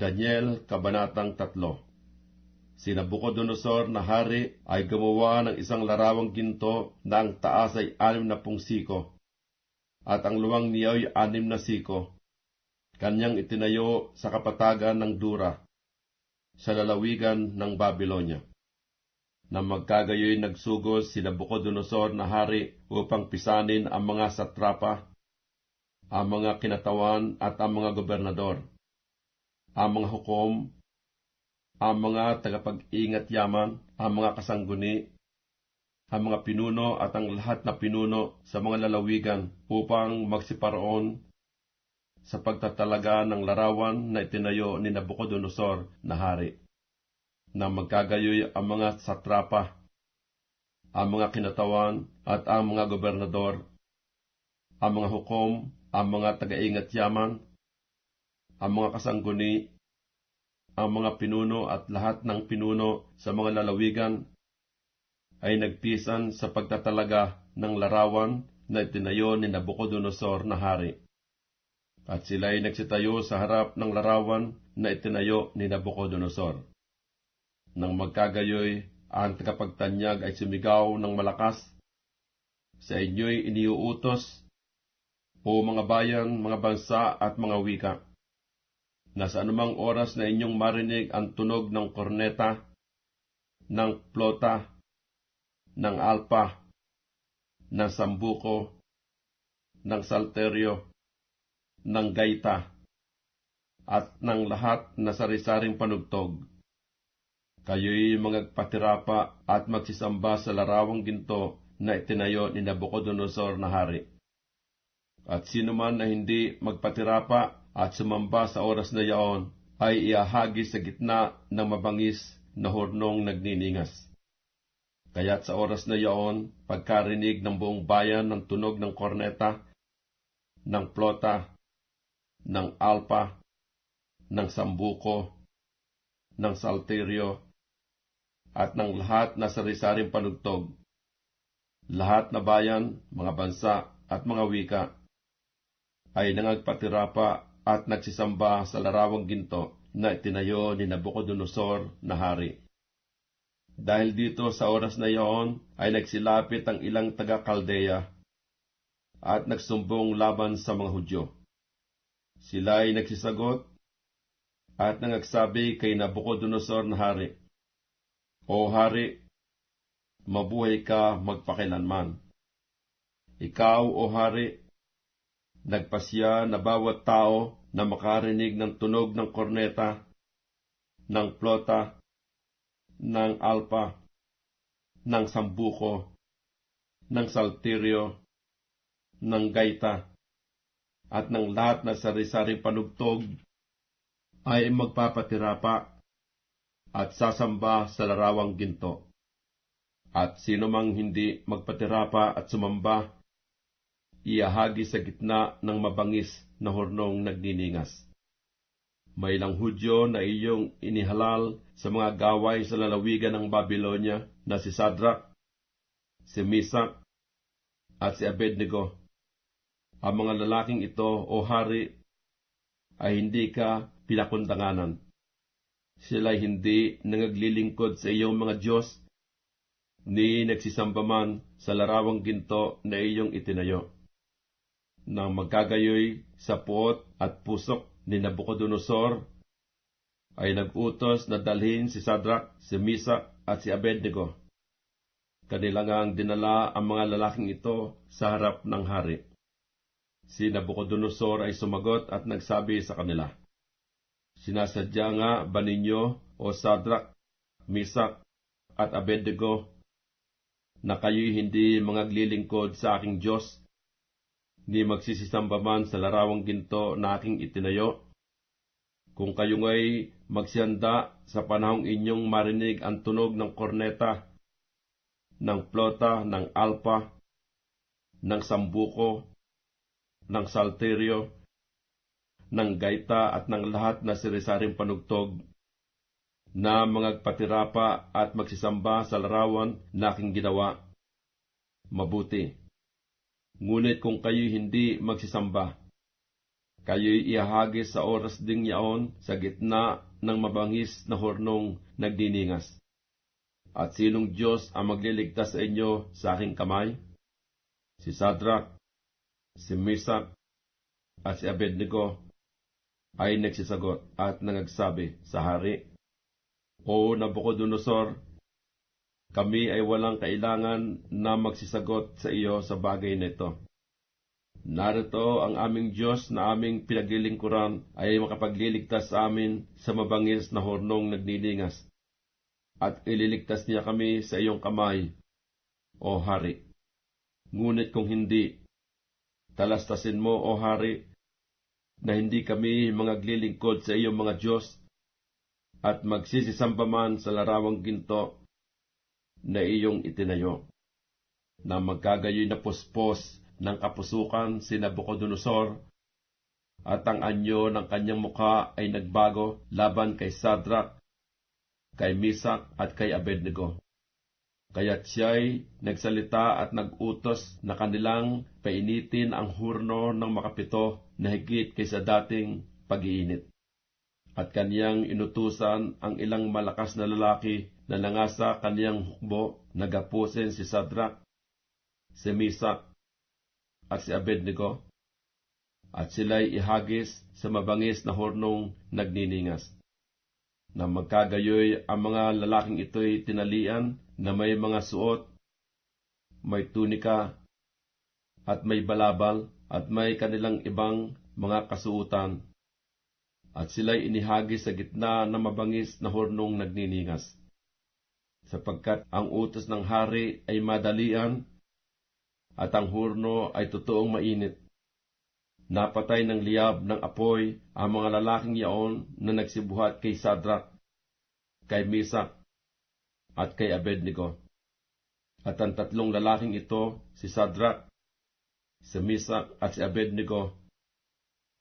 Daniel, Kabanatang 3 Si Nabucodonosor na hari ay gumawa ng isang larawang ginto na ang taas ay anim na pung siko, at ang luwang niya ay anim na siko. Kanyang itinayo sa kapatagan ng Dura, sa lalawigan ng Babylonia. Na magkagayoy nagsugos si Nabucodonosor na hari upang pisanin ang mga satrapa, ang mga kinatawan at ang mga gobernador, ang mga hukom, ang mga tagapag-ingat yaman, ang mga kasangguni, ang mga pinuno at ang lahat na pinuno sa mga lalawigan upang magsiparoon sa pagtatalaga ng larawan na itinayo ni Nabucodonosor na hari, na magkagayoy ang mga satrapa, ang mga kinatawan at ang mga gobernador, ang mga hukom, ang mga taga-ingat yaman, ang mga kasangguni, ang mga pinuno at lahat ng pinuno sa mga lalawigan ay nagpisan sa pagtatalaga ng larawan na itinayo ni Nabucodonosor na hari. At sila ay nagsitayo sa harap ng larawan na itinayo ni Nabucodonosor. Nang magkagayoy, ang tagapagtanyag ay sumigaw ng malakas, Sa inyo'y iniuutos, o mga bayan, mga bansa at mga wika na sa anumang oras na inyong marinig ang tunog ng korneta, ng plota, ng alpa, ng sambuko, ng salteryo, ng gaita, at ng lahat na sari-saring panugtog. Kayo'y magpatirapa at magsisamba sa larawang ginto na itinayo ni Nabucodonosor na hari. At sino man na hindi magpatirapa at sumamba sa oras na yaon ay iahagi sa gitna ng mabangis na hurnong nagniningas. Kaya't sa oras na yaon, pagkarinig ng buong bayan ng tunog ng korneta, ng plota, ng alpa, ng sambuko, ng salteryo, at ng lahat na sari-saring panugtog, lahat na bayan, mga bansa, at mga wika, ay nangagpatirapa at nagsisamba sa larawang ginto na itinayo ni Nabucodonosor na hari. Dahil dito sa oras na iyon ay nagsilapit ang ilang taga-Kaldea at nagsumbong laban sa mga Hudyo. Sila ay nagsisagot at nangagsabi kay Nabucodonosor na hari, O hari, mabuhay ka magpakilanman. Ikaw, o hari, nagpasya na bawat tao na makarinig ng tunog ng korneta, ng plota, ng alpa, ng sambuko, ng salteryo, ng gaita, at ng lahat na sari-saring panugtog ay magpapatirapa at sasamba sa larawang ginto. At sino mang hindi magpatirapa at sumamba iahagi sa gitna ng mabangis na hornong nagniningas. May ilang Hudyo na iyong inihalal sa mga gaway sa lalawigan ng Babylonia na si Sadrak, si Misak, at si Abednego. Ang mga lalaking ito, o hari, ay hindi ka pinakundanganan. Sila hindi nangaglilingkod sa iyong mga Diyos, ni nagsisamba man sa larawang ginto na iyong itinayo nang magkagayoy sa puot at pusok ni Nabucodonosor, ay nagutos na dalhin si Sadrak, si Misa at si Abednego. Kanila ngang dinala ang mga lalaking ito sa harap ng hari. Si Nabucodonosor ay sumagot at nagsabi sa kanila, Sinasadya nga ba ninyo, o Sadrak, Misak, at Abednego, na kayo'y hindi mangaglilingkod sa aking Diyos ni magsisisamba man sa larawang ginto na aking itinayo. Kung kayo ngay magsiyanda sa panahong inyong marinig ang tunog ng korneta, ng plota, ng alpa, ng sambuko, ng salteryo, ng gaita at ng lahat na sirisaring panugtog, na magpatirapa at magsisamba sa larawan na aking ginawa. Mabuti Ngunit kung kayo hindi magsisamba, Kayo'y ihahagis sa oras ding yaon sa gitna ng mabangis na hornong nagdiningas. At sinong Diyos ang magliligtas sa inyo sa aking kamay? Si Sadrak, si Misak, at si Abednego ay nagsisagot at nangagsabi sa hari, O Nabucodonosor, kami ay walang kailangan na magsisagot sa iyo sa bagay nito. Narito ang aming Diyos na aming pinaglilingkuran ay makapagliligtas sa amin sa mabangis na hornong nagnilingas. At ililigtas niya kami sa iyong kamay, O Hari. Ngunit kung hindi, talastasin mo, O Hari, na hindi kami mangaglilingkod sa iyong mga Diyos at magsisisamba man sa larawang ginto na iyong itinayo, na magkagayoy na puspos ng kapusukan si Nabucodonosor at ang anyo ng kanyang mukha ay nagbago laban kay Sadrak, kay Misak at kay Abednego. Kaya't siya'y nagsalita at nagutos na kanilang painitin ang hurno ng makapito na higit kaysa dating pag-iinit. At kaniyang inutusan ang ilang malakas na lalaki na nangasa kaniyang hukbo na gapusin si Sadrak, si Misak, at si Abednego, at sila'y ihagis sa mabangis na hornong nagniningas. Na magkagayoy ang mga lalaking ito'y tinalian na may mga suot, may tunika, at may balabal, at may kanilang ibang mga kasuutan, at sila'y inihagis sa gitna ng mabangis na hornong nagniningas. Sapagkat ang utos ng hari ay madalian, at ang hurno ay totoong mainit. Napatay ng liyab ng apoy ang mga lalaking yaon na nagsibuhat kay Sadrak, kay Misak, at kay Abednego. At ang tatlong lalaking ito, si Sadrak, si Misak at si Abednego,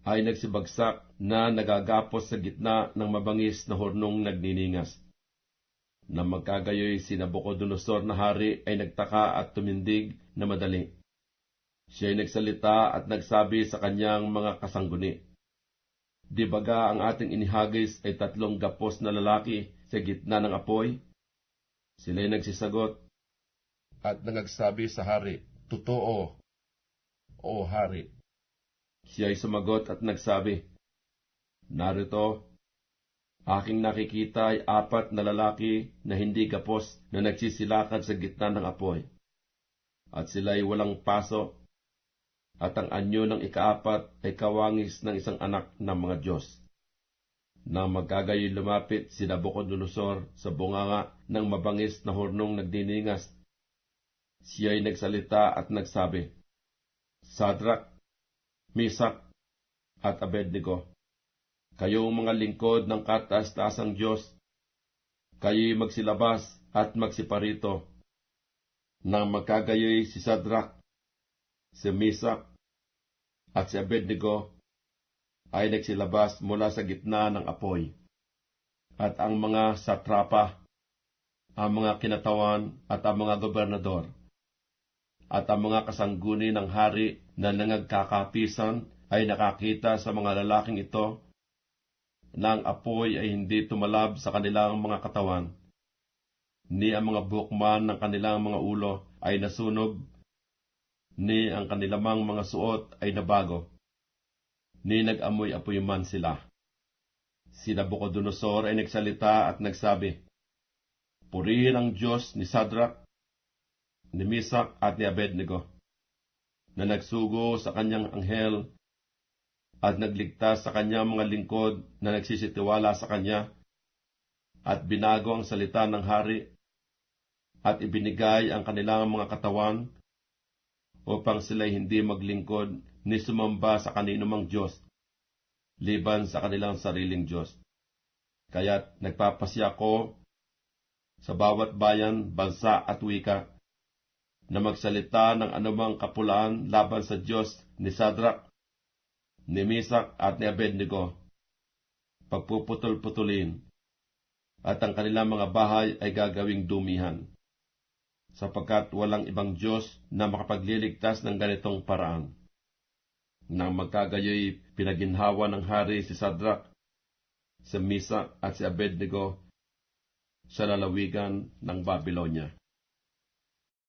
ay nagsibagsak na nagagapos sa gitna ng mabangis na hornong nagniningas. Na magkagayoy si Nabucodonosor na hari ay nagtaka at tumindig na madali. Siya ay nagsalita at nagsabi sa kanyang mga kasangguni, Di baga ang ating inihagis ay tatlong gapos na lalaki sa gitna ng apoy? Sila'y nagsisagot at nangagsabi sa hari, Totoo, o hari. Siya ay sumagot at nagsabi, Narito, aking nakikita ay apat na lalaki na hindi gapos na nagsisilakad sa gitna ng apoy. At sila ay walang paso, at ang anyo ng ikaapat ay kawangis ng isang anak ng mga Diyos. Nang magkagayoy lumapit si Nabucodonosor sa bunganga ng mabangis na hornong nagdiningas, siya ay nagsalita at nagsabi, Sadrak, Misak, at Abednego, kayong mga lingkod ng kataas-taasang Diyos, kayo'y magsilabas at magsiparito. Nang magkagayoy si Sadrak, si Misak, at si Abednego ay nagsilabas mula sa gitna ng apoy. At ang mga satrapa, ang mga kinatawan at ang mga gobernador, at ang mga kasangguni ng hari na nangagkakapisan ay nakakita sa mga lalaking ito na ang apoy ay hindi tumalab sa kanilang mga katawan, ni ang mga bukman ng kanilang mga ulo ay nasunog, ni ang kanilang mga suot ay nabago, ni nag-amoy-apoy man sila. Si Nabucodonosor ay nagsalita at nagsabi, Purihin ang Diyos ni Sadrak, ni Misak at ni Abednego, na nagsugo sa kanyang anghel at nagligtas sa kanyang mga lingkod na nagsisitiwala sa kanya, at binago ang salita ng hari, at ibinigay ang kanilang mga katawan upang sila'y hindi maglingkod ni sumamba sa kaninumang Diyos, liban sa kanilang sariling Diyos. Kaya't nagpapasya ko sa bawat bayan, bansa at wika na magsalita ng anumang kapulaan laban sa Diyos ni Sadrak, ni Misak at ni Abednego, pagpuputol-putulin, at ang kanilang mga bahay ay gagawing dumihan, sapagkat walang ibang Diyos na makapagliligtas ng ganitong paraan. Nang magkagayoy pinaginhawa ng hari si Sadrak, si Misa at si Abednego sa lalawigan ng Babylonia.